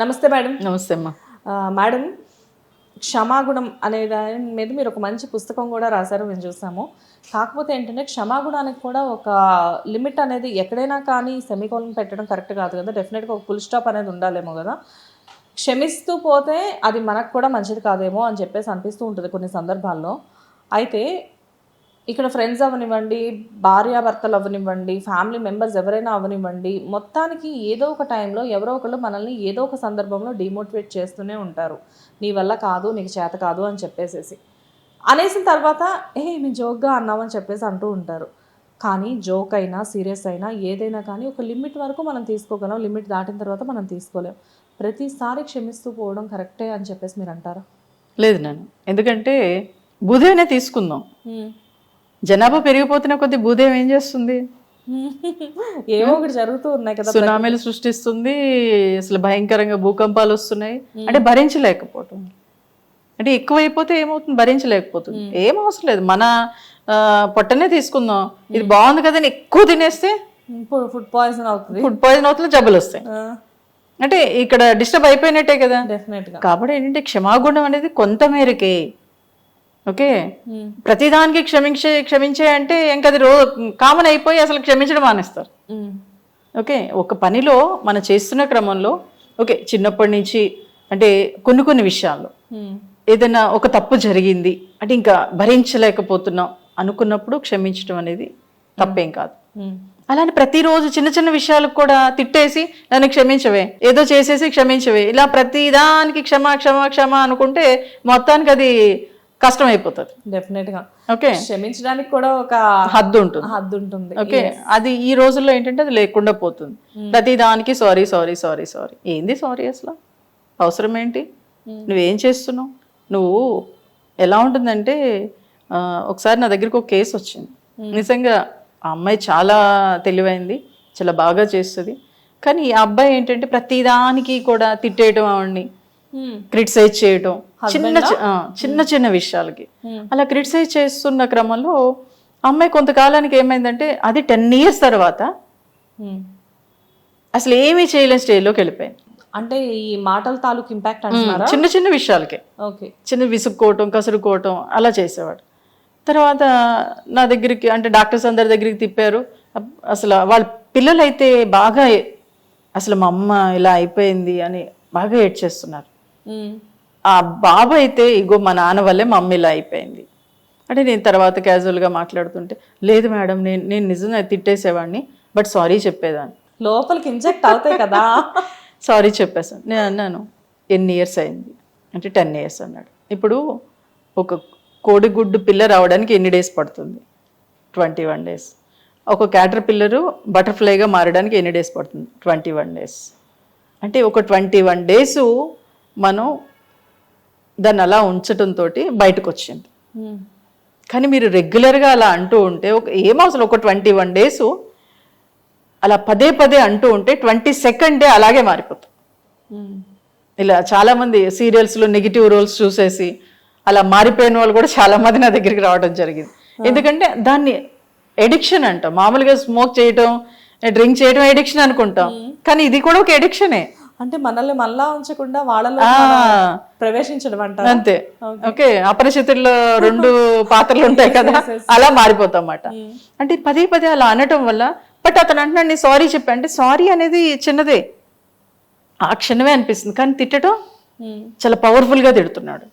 నమస్తే మేడం. నమస్తే అమ్మా. మేడం క్షమాగుణం అనే దాని మీద మీరు ఒక మంచి పుస్తకం కూడా రాశారు మేము చూసాము. కాకపోతే ఏంటంటే క్షమాగుణానికి కూడా ఒక లిమిట్ అనేది ఎక్కడైనా కానీ సెమికోలం పెట్టడం కరెక్ట్ కాదు కదా. డెఫినెట్గా ఒక ఫుల్ స్టాప్ అనేది ఉండాలేమో కదా. క్షమిస్తూ పోతే అది మనకు కూడా మంచిది కాదేమో అని చెప్పేసి అనిపిస్తూ ఉంటుంది కొన్ని సందర్భాల్లో. అయితే ఇక్కడ ఫ్రెండ్స్ అవనివ్వండి భార్యాభర్తలు అవనివ్వండి ఫ్యామిలీ మెంబర్స్ ఎవరైనా అవనివ్వండి మొత్తానికి ఏదో ఒక టైంలో ఎవరో ఒకళ్ళు మనల్ని ఏదో ఒక సందర్భంలో డిమోటివేట్ చేస్తూనే ఉంటారు. నీ వల్ల కాదు నీకు చేత కాదు అని చెప్పేసేసి. అనేసిన తర్వాత ఏ మేము జోక్గా అన్నామని చెప్పేసి అంటూ ఉంటారు. కానీ జోక్ అయినా సీరియస్ అయినా ఏదైనా కానీ ఒక లిమిట్ వరకు మనం తీసుకోగలం. లిమిట్ దాటిన తర్వాత మనం తీసుకోలేం. ప్రతిసారి క్షమిస్తూ పోవడం కరెక్టే అని చెప్పేసి మీరు అంటారా? లేదు నేను ఎందుకంటే భూదేవినే తీసుకుందాం. జనాభా పెరిగిపోతున్న కొద్ది భూదేవి ఏం చేస్తుంది? ఏవో ఒకటి జరుగుతూ ఉన్నాయి కదా సునామీలు సృష్టిస్తుంది అసలు భయంకరంగా భూకంపాలు వస్తున్నాయి. అంటే భరించలేకపోవటం. అంటే ఎక్కువైపోతే ఏమవుతుంది? భరించలేకపోతుంది. ఏం అవసరం లేదు. మన పొట్టనే తీసుకుందాం. ఇది బాగుంది కదా అని ఎక్కువ తినేస్తే ఫుడ్ పాయిజన్ అవుతుంది. ఫుడ్ పాయిజన్ అవుతుంది జబ్బులు వస్తాయి. అంటే ఇక్కడ డిస్టర్బ్ అయిపోయినట్టే కదా. కాబట్టి ఏంటంటే క్షమాగుణం అనేది కొంత మేరకే ఓకే? ప్రతిదానికి క్షమించే క్షమించే అంటే ఇంకా అది రో కామన్ అయిపోయి అసలు క్షమించడం మానేస్తారు. ఓకే? ఒక పనిలో మనం చేస్తున్న క్రమంలో ఓకే చిన్నప్పటి నుంచి అంటే కొన్ని కొన్ని విషయాల్లో. ఏదైనా ఒక తప్పు జరిగింది అంటే ఇంకా భరించలేకపోతున్నాం అనుకున్నప్పుడు క్షమించడం అనేది తప్పేం కాదు. అలానే ప్రతిరోజు చిన్న చిన్న విషయాలకు కూడా తిట్టేసి నన్ను క్షమించవే ఏదో చేసేసి క్షమించవే. ఇలా ప్రతిదానికి క్షమ క్షమ క్షమ అనుకుంటే మొత్తానికి అది కష్టం అయిపోతుంది డెఫినెట్గా. ఓకే క్షమించడానికి కూడా ఒక హద్దు ఉంటుంది. హద్దు ఉంటుంది. ఓకే అది ఈ రోజుల్లో ఏంటంటే అది లేకుండా పోతుంది. ప్రతి దానికి సారీ సారీ సారీ సారీ ఏంది సారీ అసలు? అవసరం ఏంటి నువ్వేం చేస్తున్నావు? నువ్వు ఎలా ఉంటుందంటే ఒకసారి నా దగ్గరికి ఒక కేసు వచ్చింది. నిజంగా ఆ అమ్మాయి చాలా తెలివైంది చాలా బాగా చేస్తుంది. కానీ ఈ అబ్బాయి ఏంటంటే ప్రతి దానికి కూడా తిట్టేయటం ఆవిడ్ని మ్మ్. క్రిటిసైజ్ చేయటం. చిన్న చి- ఆ, చిన్న చిన్న విషయాలకి. అలా క్రిటిసైజ్ చేస్తున్న క్రమంలో అమ్మాయి కొంతకాలానికి ఏమైందంటే అది టెన్ ఇయర్స్ తర్వాత. అసలు ఏమీ చేయలేని స్టేజ్లోకి వెళ్ళిపోయింది. అంటే ఈ మాటల తాలూకు ఇంపాక్ట్ అంటున్నారా? చిన్న చిన్న విషయాలకే. ఓకే చిన్న విసుక్కోవటం కసురుకోవటం అలా చేసేవాడు. తర్వాత నా దగ్గరికి అంటే డాక్టర్స్ అందరి దగ్గరికి తిప్పారు. అసలు వాళ్ళ పిల్లలైతే బాగా అసలు మా అమ్మ ఇలా అయిపోయింది అని బాగా ఏడ్చేస్తున్నారు. మ్మ్. ఆ బాబు అయితే ఇగో మా నాన్న వల్లే మా ఇలా అయిపోయింది. అంటే నేను తర్వాత క్యాజువల్గా మాట్లాడుతుంటే లేదు మేడం నేను నేను నిజంగా తిట్టేసేవాడిని బట్ సారీ చెప్పేదాన్ని. లోపలికి ఇంజెక్ట్ అవుతాయి కదా. సారీ చెప్పేసాను నేను అన్నాను ఎన్ని ఇయర్స్ అయింది? అంటే టెన్ ఇయర్స్ అన్నాడు. ఇప్పుడు ఒక కోడిగుడ్డు పిల్ల రావడానికి ఎన్ని డేస్ పడుతుంది? ట్వంటీ వన్ డేస్ ఒక క్యాటర్ పిల్లరు బటర్ఫ్లైగా మారడానికి ఎన్ని డేస్ పడుతుంది? ట్వంటీ వన్ డేస్ అంటే ఒక ట్వంటీ వన్ డేస్ మనం దాన్ని అలా ఉంచటంతో బయటకు వచ్చింది. కానీ మీరు రెగ్యులర్గా అలా అంటూ ఉంటే ఒక ఏం అవసరం? ఒక ట్వంటీ వన్ డేస్ అలా పదే పదే అంటూ ఉంటే ట్వంటీ సెకండ్ డే అలాగే మారిపోతుంది. ఇలా చాలామంది సీరియల్స్లో నెగిటివ్ రోల్స్ చూసేసి అలా మారిపోయిన వాళ్ళు కూడా చాలా మంది నా దగ్గరికి రావడం జరిగింది. ఎందుకంటే దాన్ని ఎడిక్షన్ అంటాం. మామూలుగా స్మోక్ చేయటం డ్రింక్ చేయడం ఎడిక్షన్ అనుకుంటాం. కానీ ఇది కూడా ఒక ఎడిక్షనే. అంటే మనల్ని మళ్ళా ఉంచకుండా వాళ్ళలో ప్రవేశించడం అంటారు? అంతే. ఓకే అపరిచితుల్లో రెండు పాత్రలు ఉంటాయి కదా అలా మారిపోతాం అన్నమాట అంటే పదే పదే అలా అనటం వల్ల బట్ అతను అంటున్నాడు నేను సారీ చెప్పా. అంటే సారీ అనేది చిన్నదే. ఆ క్షణమే అనిపిస్తుంది కానీ తిట్టడం చాలా పవర్ఫుల్గా తిడుతున్నాడు.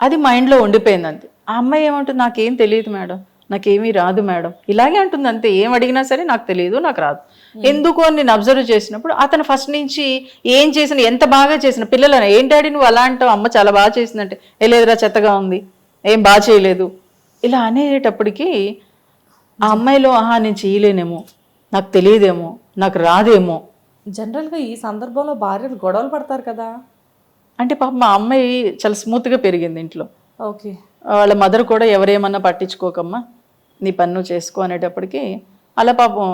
అది మైండ్లో ఉండిపోయింది అంతే ఆ అమ్మాయి ఏమంటుంది నాకేం తెలియదు మేడం. నాకేమీ రాదు మేడం. ఇలాగే అంటుంది అంతే. ఏం అడిగినా సరే నాకు తెలియదు నాకు రాదు. ఎందుకు అని నేను అబ్జర్వ్ చేసినప్పుడు అతను ఫస్ట్ నుంచి ఏం చేసిన ఎంత బాగా చేసిన పిల్లలను ఏం డాడీ నువ్వు అలా అంటావు? అమ్మ చాలా బాగా చేసిందంటే ఏ లేదురా చెత్తగా ఉంది ఏం బాగా చేయలేదు. ఇలా అనేటప్పటికి ఆ అమ్మాయిలో ఆహా నేను చేయలేనేమో నాకు తెలియదేమో నాకు రాదేమో. జనరల్గా ఈ సందర్భంలో భార్యలు గొడవలు పడతారు కదా. అంటే పాప మా అమ్మాయి చాలా స్మూత్గా పెరిగింది ఇంట్లో. ఓకే. వాళ్ళ మదర్ కూడా ఎవరేమన్నా పట్టించుకోకమ్మా. నీ పన్ను చేసుకో అనేటప్పటికి అలా పాపం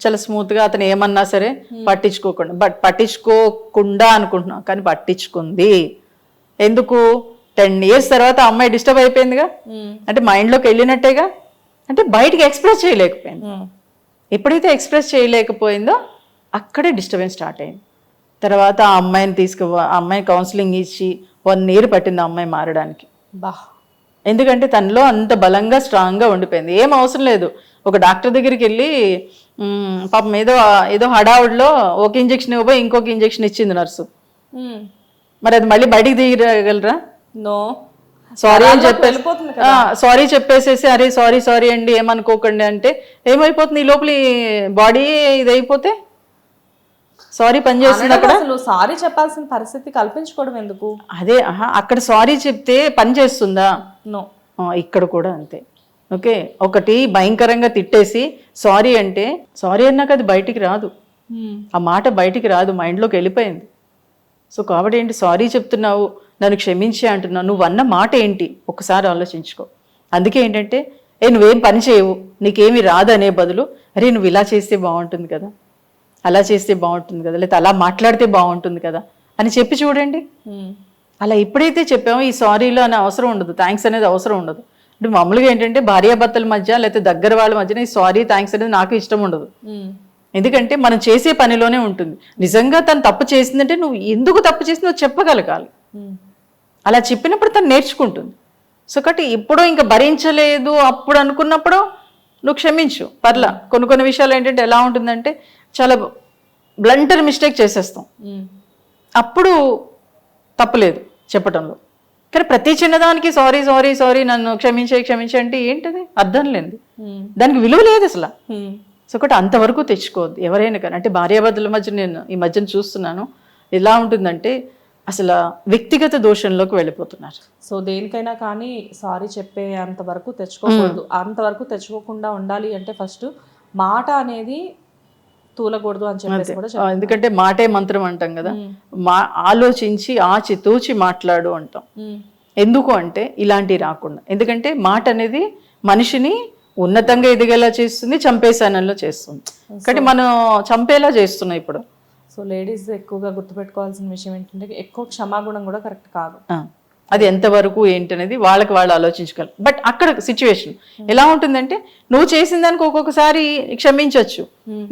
చాలా స్మూత్గా అతను ఏమన్నా సరే పట్టించుకోకుండా బట్ పట్టించుకోకుండా అనుకుంటున్నాం. కానీ పట్టించుకుంది. ఎందుకు? టెన్ ఇయర్స్ తర్వాత అమ్మాయి డిస్టర్బ్ అయిపోయిందిగా? అంటే మైండ్లోకి వెళ్ళినట్టేగా? అంటే బయటికి ఎక్స్ప్రెస్ చేయలేకపోయింది. ఎప్పుడైతే ఎక్స్ప్రెస్ చేయలేకపోయిందో అక్కడే డిస్టర్బెన్స్ స్టార్ట్ అయింది. తర్వాత ఆ అమ్మాయిని తీసుకు ఆ అమ్మాయి కౌన్సిలింగ్ ఇచ్చి వన్ ఇయర్ పట్టింది ఆ అమ్మాయి మారడానికి. బా. ఎందుకంటే తనలో అంత బలంగా స్ట్రాంగ్గా ఉండిపోయింది. ఏం అవసరం లేదు. ఒక డాక్టర్ దగ్గరికి వెళ్ళి పాపం ఏదో ఏదో హడావుడిలో ఒక ఇంజెక్షన్ ఇవ్వబోయి ఇంకొక ఇంజెక్షన్ ఇచ్చింది నర్సు. మరి అది మళ్ళీ బయటికి దిగగలరా నో. సారీ అని చెప్పేసి సారీ చెప్పేసేసి అరే సారీ సారీ అండి ఏమనుకోకండి అంటే ఏమైపోతుంది? ఈ లోపల బాడీ ఇది అయిపోతే సారీ పని చేస్తుంది అనడం అసలు సారీ చెప్పాల్సిన పరిస్థితి కల్పించుకోవడం ఎందుకు? అదే అక్కడ సారీ చెప్తే పని చేస్తుందా? నో ఇక్కడ కూడా అంతే. ఓకే ఒకటి భయంకరంగా తిట్టేసి సారీ అంటే సారీ అన్నాక అది బయటికి రాదు. ఆ మాట బయటికి రాదు మైండ్లోకి వెళ్ళిపోయింది. సో కాబట్టి ఏంటి సారీ చెప్తున్నావు నన్ను క్షమించి అంటున్నావు నువ్వు అన్న మాట ఏంటి? ఒకసారి ఆలోచించుకో. అందుకే ఏంటంటే ఏ నువ్వేం పని చేయవు నీకేమి రాదు అనే బదులు అరే నువ్వు ఇలా చేస్తే బాగుంటుంది కదా. అలా చేస్తే బాగుంటుంది కదా లేకపోతే అలా మాట్లాడితే బాగుంటుంది కదా అని చెప్పి చూడండి. అలా ఎప్పుడైతే చెప్పామో ఈ సారీలో అనే అవసరం ఉండదు థ్యాంక్స్ అనేది అవసరం ఉండదు. అంటే మామూలుగా ఏంటంటే భార్యాభర్తల మధ్య లేకపోతే దగ్గర వాళ్ళ మధ్యన ఈ సారీ థ్యాంక్స్ అనేది నాకు ఇష్టం ఉండదు. ఎందుకంటే మనం చేసే పనిలోనే ఉంటుంది. నిజంగా తను తప్పు చేసిందంటే నువ్వు ఎందుకు తప్పు చేసి నువ్వు చెప్పగలగాలి అలా చెప్పినప్పుడు తను నేర్చుకుంటుంది. సో కాబట్టి ఇప్పుడు ఇంకా భరించలేదు అప్పుడు అనుకున్నప్పుడు నువ్వు క్షమించు పర్లా. కొన్ని కొన్ని విషయాలు ఏంటంటే ఎలా ఉంటుందంటే చాలా బ్లంటర్ మిస్టేక్ చేసేస్తాం. అప్పుడు తప్పులేదు చెప్పటంలో. కానీ ప్రతి చిన్నదానికి సారీ సారీ సారీ నన్ను క్షమించే క్షమించే అంటే ఏంటది? అర్థం లేనిది. దానికి విలువ లేదు అసలు. సో ఒకటి అంతవరకు తెచ్చుకోవద్దు. ఎవరైనా కానీ అంటే భార్యాభర్తల మధ్య నేను ఈ మధ్యన చూస్తున్నాను. ఎలా ఉంటుందంటే అసలు వ్యక్తిగత దోషంలోకి వెళ్ళిపోతున్నారు. సో దేనికైనా కానీ సారీ చెప్పే అంతవరకు తెచ్చుకోకూడదు. అంతవరకు తెచ్చుకోకుండా ఉండాలి అంటే ఫస్ట్ మాట అనేది తూలకూడదు అని చెప్పేసి కూడా ఎందుకంటే మాటే మంత్రం అంటాం కదా. మా ఆలోచించి ఆచి తూచి మాట్లాడు అంటాం. ఉమ్, ఎందుకు అంటే ఇలాంటివి రాకుండా. ఎందుకంటే మాట అనేది మనిషిని ఉన్నతంగా ఎదిగేలా చేస్తుంది చంపేశానంలో చేస్తుంది. కాబట్టి మనం చంపేలా చేస్తున్నాం ఇప్పుడు. సో లేడీస్ ఎక్కువగా గుర్తుపెట్టుకోవాల్సిన విషయం ఏంటంటే ఎక్కువ క్షమాగుణం కూడా కరెక్ట్ కాదు. ఆ, అది ఎంతవరకు ఏంటనేది వాళ్ళకి వాళ్ళు ఆలోచించగలరు బట్ అక్కడ సిచ్యువేషన్ ఎలా ఉంటుందంటే నువ్వు చేసిన దానికి ఒక్కొక్కసారి క్షమించవచ్చు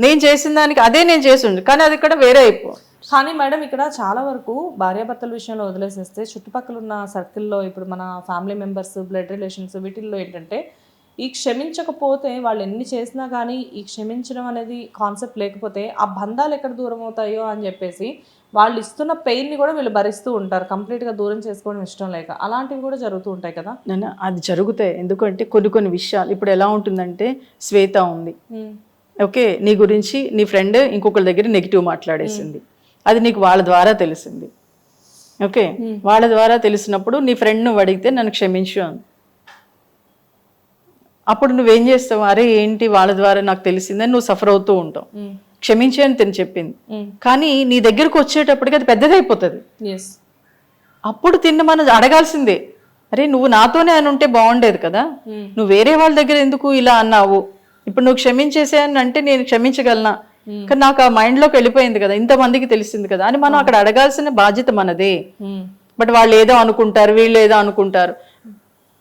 నేను చేసిన దానికి అదే నేను చేసిండు కానీ అది ఇక్కడ వేరే అయిపో. కానీ మేడం ఇక్కడ చాలా వరకు భార్యాభర్తల విషయంలో వదిలేసేస్తే చుట్టుపక్కల ఉన్న సర్కిల్లో ఇప్పుడు మన ఫ్యామిలీ మెంబర్స్ బ్లడ్ రిలేషన్స్ వీటిల్లో ఏంటంటే ఈ క్షమించకపోతే వాళ్ళు ఎన్ని చేసినా కానీ ఈ క్షమించడం అనేది కాన్సెప్ట్ లేకపోతే ఆ బంధాలు ఎక్కడ దూరం అవుతాయో అని చెప్పేసి వాళ్ళు ఇస్తున్న పెయిన్ని కూడా వీళ్ళు భరిస్తూ ఉంటారు. కంప్లీట్గా దూరం చేసుకోవడం ఇష్టం లేక. అలాంటివి కూడా జరుగుతూ ఉంటాయి కదా? నాన్న అది జరుగుతాయి. ఎందుకంటే కొన్ని కొన్ని విషయాలు ఇప్పుడు ఎలా ఉంటుందంటే శ్వేత ఉంది. ఓకే నీ గురించి నీ ఫ్రెండ్ ఇంకొకరి దగ్గర నెగిటివ్ మాట్లాడేసింది. అది నీకు వాళ్ళ ద్వారా తెలిసింది. ఓకే వాళ్ళ ద్వారా తెలిసినప్పుడు నీ ఫ్రెండ్ నువ్వు అడిగితే నన్ను క్షమించు అని. అప్పుడు నువ్వేం చేస్తావు? అరే ఏంటి? వాళ్ళ ద్వారా నాకు తెలిసిందని నువ్వు సఫర్ అవుతూ ఉంటావు. క్షమించి అని తిని చెప్పింది. కానీ నీ దగ్గరకు వచ్చేటప్పటికి అది పెద్దదైపోతుంది అప్పుడు తిన్న మనం అడగాల్సిందే. అరే నువ్వు నాతోనే అని ఉంటే బాగుండేది కదా. నువ్వు వేరే వాళ్ళ దగ్గర ఎందుకు ఇలా అన్నావు? ఇప్పుడు నువ్వు క్షమించేసే అని అంటే నేను క్షమించగలనా? కానీ నాకు ఆ మైండ్లోకి వెళ్ళిపోయింది కదా. ఇంతమందికి తెలిసింది కదా అని మనం అక్కడ అడగాల్సిన బాధ్యత మనదే. బట్ వాళ్ళు ఏదో అనుకుంటారు వీళ్ళు ఏదో అనుకుంటారు.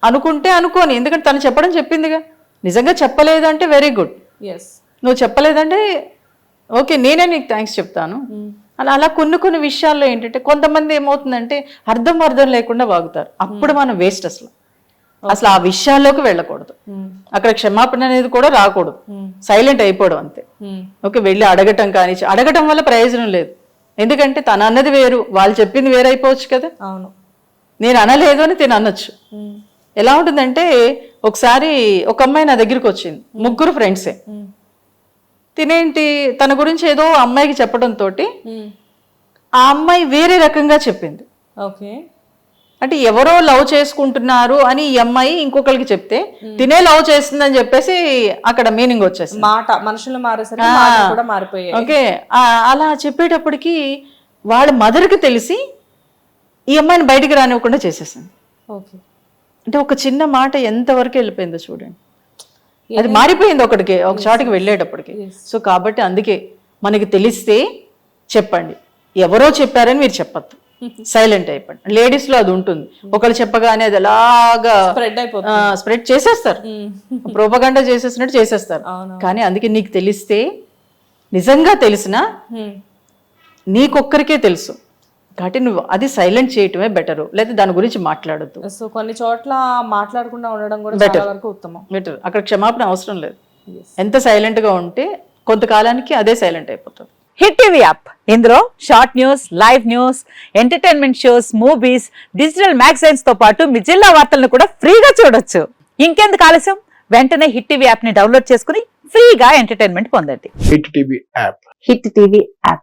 అనుకుంటే అనుకోని. ఎందుకంటే తను చెప్పడం చెప్పిందిగా. నిజంగా చెప్పలేదంటే వెరీ గుడ్ నువ్వు చెప్పలేదంటే ఓకే నేనే నీకు థ్యాంక్స్ చెప్తాను. అలా అలా కొన్ని కొన్ని విషయాల్లో ఏంటంటే కొంతమంది ఏమవుతుందంటే అర్థం అర్థం లేకుండా వాగుతారు. అప్పుడు మనం వేస్ట్ అసలు. అసలు ఆ విషయాల్లోకి వెళ్ళకూడదు. అక్కడ క్షమాపణ అనేది కూడా రాకూడదు. సైలెంట్ అయిపోవడం అంతే. ఓకే వెళ్ళి అడగటం కానీ అడగటం వల్ల ప్రయోజనం లేదు. ఎందుకంటే తను అన్నది వేరు వాళ్ళు చెప్పింది వేరు అయిపోవచ్చు కదా. అవును. నేను అనలేదు అని తిని అనొచ్చు. ఎలా ఉంటుందంటే ఒకసారి ఒక అమ్మాయి నా దగ్గరికి వచ్చింది. ముగ్గురు ఫ్రెండ్సే తినేంటి తన గురించి ఏదో అమ్మాయికి చెప్పడంతో ఆ అమ్మాయి వేరే రకంగా చెప్పింది. ఓకే. అంటే ఎవరో లవ్ చేసుకుంటున్నారు అని ఈ అమ్మాయి ఇంకొకరికి చెప్తే తినే లవ్ చేస్తుందని చెప్పేసి అక్కడ మీనింగ్ వచ్చేసింది. మాట మనుషులు మారేసరికి మారిపోయాయి. ఓకే. అలా చెప్పేటప్పటికి వాళ్ళ మదర్కి తెలిసి ఈ అమ్మాయిని బయటికి రానివ్వకుండా చేసేసింది. ఓకే. అంటే ఒక చిన్న మాట ఎంతవరకు వెళ్ళిపోయిందో చూడండి. అది మారిపోయింది ఒకటికి ఒక చోటికి వెళ్ళేటప్పటికి. సో కాబట్టి అందుకే మనకి తెలిస్తే చెప్పండి. ఎవరో చెప్పారని మీరు చెప్పద్దు. సైలెంట్ అయిపోండి. లేడీస్లో అది ఉంటుంది. ఒకరు చెప్పగానే అది అలాగా స్ప్రెడ్ అయిపోతుంది. స్ప్రెడ్ చేసేస్తారు. ఉమ్, ప్రోపగండా చేసేసినట్టు చేసేస్తారు. కానీ అందుకే నీకు తెలిస్తే నిజంగా తెలిసినా ఉమ్, నీకొక్కరికే తెలుసు. కాబట్టి నువ్వు అది సైలెంట్ చేయటమే బెటరు లేదా దాని గురించి మాట్లాడొద్దు. సో కొన్ని చోట్ల మాట్లాడకుండా ఉండడం కూడా చాలా వరకు ఉత్తమం. బెటర్ అక్కడ క్షమాపణ అవసరం లేదు. ఎంత సైలెంట్గా ఉంటే కొంతకాలానికి అదే సైలెంట్ అయిపోతుంది. హిట్ టీవీ యాప్ ఇందులో short news live news entertainment shows movies digital మ్యాగజైన్స్తో పాటు మీ జిల్లా వార్తలను కూడా ఫ్రీగా చూడొచ్చు. ఇంకెందుకు ఆలస్యం? వెంటనే హిట్ టీవీ యాప్ని డౌన్లోడ్ చేసుకుని ఫ్రీగా ఎంటర్టైన్మెంట్ పొందండి. Hit TV app hit TV app